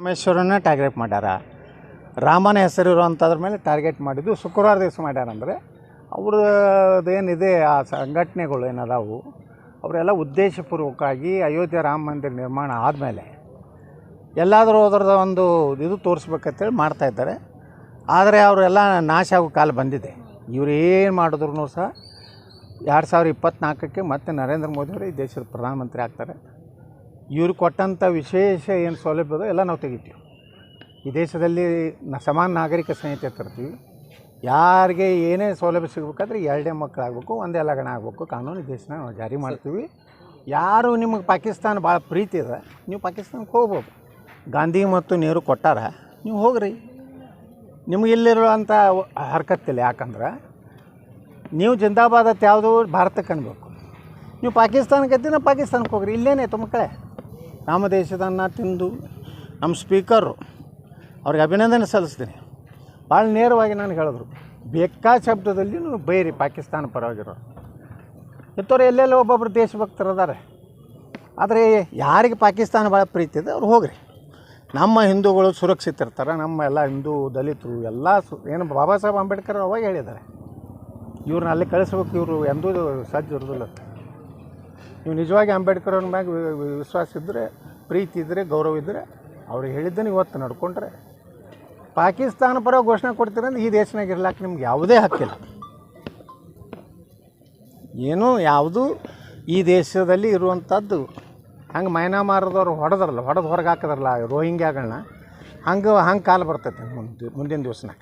ರಾಮೇಶ್ವರನ target ಮಾಡ್ಯಾರ. ರಾಮನ ಹೆಸರು ಇರುವಂಥದ್ರ ಮೇಲೆ ಟಾರ್ಗೆಟ್ ಮಾಡಿದ್ದು ಶುಕ್ರವಾರ ದಿವಸ ಮಾಡ್ಯಾರಂದರೆ ಅವ್ರದ್ದೇನಿದೆ ಆ ಸಂಘಟನೆಗಳು ಏನದಾವು, ಅವರೆಲ್ಲ ಉದ್ದೇಶಪೂರ್ವಕವಾಗಿ ಅಯೋಧ್ಯೆ ರಾಮ ಮಂದಿರ ನಿರ್ಮಾಣ ಆದಮೇಲೆ ಎಲ್ಲಾದರೂ ಅದರದ ಒಂದು ಇದು ತೋರಿಸ್ಬೇಕಂತೇಳಿ ಮಾಡ್ತಾ ಇದ್ದಾರೆ. ಆದರೆ ಅವರೆಲ್ಲ ನಾಶ ಆಗೋ ಕಾಲ ಬಂದಿದೆ. ಇವರು ಏನು ಮಾಡಿದ್ರು ಸಹ ಎರಡು ಸಾವಿರ ಇಪ್ಪತ್ತ್ನಾಲ್ಕಕ್ಕೆ ಮತ್ತೆ ನರೇಂದ್ರ ಮೋದಿಯವರು ಈ ದೇಶದ ಪ್ರಧಾನಮಂತ್ರಿ ಆಗ್ತಾರೆ. ಇವ್ರು ಕೊಟ್ಟಂಥ ವಿಶೇಷ ಏನು ಸೌಲಭ್ಯ ಎಲ್ಲ ನಾವು ತೆಗಿತೀವಿ. ಈ ದೇಶದಲ್ಲಿ ನ, ಸಮಾನ ನಾಗರಿಕ ಸಂಹಿತೆ ತರ್ತೀವಿ. ಯಾರಿಗೆ ಏನೇ ಸೌಲಭ್ಯ ಸಿಗಬೇಕಾದ್ರೆ ಎರಡೇ ಮಕ್ಕಳಾಗಬೇಕು, ಒಂದೇ ಲಗಣ ಆಗಬೇಕು, ಕಾನೂನು ದೇಶನ ನಾವು ಜಾರಿ ಮಾಡ್ತೀವಿ. ಯಾರು ನಿಮಗೆ ಪಾಕಿಸ್ತಾನ ಭಾಳ ಪ್ರೀತಿ ಇದೆ ನೀವು ಪಾಕಿಸ್ತಾನಕ್ಕೆ ಹೋಗ್ಬೋದು. ಗಾಂಧಿ ಮತ್ತು ನೆಹರು ಕೊಟ್ಟಾರ, ನೀವು ಹೋಗ್ರಿ. ನಿಮ್ಗೆ ಇಲ್ಲಿರುವಂಥ ಹರ್ಕತ್ತಿಲ್ಲ, ಯಾಕಂದ್ರೆ ನೀವು ಜಿಂದಾಬಾದ್ ಅಂತ ಯಾವುದು ಭಾರತಕ್ಕೆ ಅನ್ಬೇಕು. ನೀವು ಪಾಕಿಸ್ತಾನಕ್ಕೆ ನಾವು ಪಾಕಿಸ್ತಾನಕ್ಕೆ ಹೋಗ್ರಿ, ಇಲ್ಲೇನೆ ಮಕ್ಕಳೇ? ನಮ್ಮ ದೇಶದನ್ನು ತಿಂದು ನಮ್ಮ ಸ್ಪೀಕರು ಅವ್ರಿಗೆ ಅಭಿನಂದನೆ ಸಲ್ಲಿಸ್ತೀನಿ. ಭಾಳ ನೇರವಾಗಿ ನಾನು ಹೇಳಿದ್ರು, ಬೇಕಾ ಶಬ್ದದಲ್ಲಿ ಬೈರಿ ಪಾಕಿಸ್ತಾನ ಪರವಾಗಿರೋರು ಇಂಥವ್ರು ಎಲ್ಲೆಲ್ಲೋ ಒಬ್ಬೊಬ್ಬರು ದೇಶಭಕ್ತರು ಅದಾರೆ. ಆದರೆ ಯಾರಿಗೆ ಪಾಕಿಸ್ತಾನ ಭಾಳ ಪ್ರೀತಿ ಇದೆ, ಅವ್ರು ಹೋಗ್ರಿ. ನಮ್ಮ ಹಿಂದೂಗಳು ಸುರಕ್ಷಿತ ಇರ್ತಾರೆ, ನಮ್ಮ ಎಲ್ಲ ಹಿಂದೂ ದಲಿತರು ಎಲ್ಲ ಸು, ಏನು ಬಾಬಾ ಸಾಹೇಬ್ ಅಂಬೇಡ್ಕರ್ ಅವಾಗ ಹೇಳಿದ್ದಾರೆ. ಇವ್ರನ್ನ ಅಲ್ಲಿ ಕಳಿಸ್ಬೇಕು ಇವರು ಎಂದೂ ಸಜ್ಜು ಇರೋದಿಲ್ಲ. ನೀವು ನಿಜವಾಗಿ ಅಂಬೇಡ್ಕರ್ ಅವ್ರ ಮ್ಯಾಗ ವಿಶ್ವಾಸ ಇದ್ದರೆ ಪ್ರೀತಿ ಇದ್ದರೆ ಗೌರವ ಇದ್ದರೆ ಅವ್ರು ಹೇಳಿದ್ದನ್ನು ಇವತ್ತು ನಡ್ಕೊಂಡ್ರೆ, ಪಾಕಿಸ್ತಾನ ಪರ ಘೋಷಣೆ ಕೊಡ್ತೀರಂದ್ರೆ ಈ ದೇಶನಾಗ ಇರ್ಲಾಕ ನಿಮ್ಗೆ ಯಾವುದೇ ಹಕ್ಕಿಲ್ಲ ಏನೂ ಯಾವುದು ಈ ದೇಶದಲ್ಲಿ ಇರುವಂಥದ್ದು ಹಂಗೆ ಮೈನಾಮಾರದವ್ರು ಹೊಡೆದ್ರಲ್ಲ, ಹೊಡೆದು ಹೊರಗೆ ಹಾಕಿದ್ರಲ್ಲ ರೋಹಿಂಗ್ಯಾಗಳನ್ನ ಹಂಗೆ ಹಂಗೆ ಕಾಲ ಬರ್ತೈತೆ ಮುಂದೆ ಮುಂದಿನ ದಿವಸನಾಗ.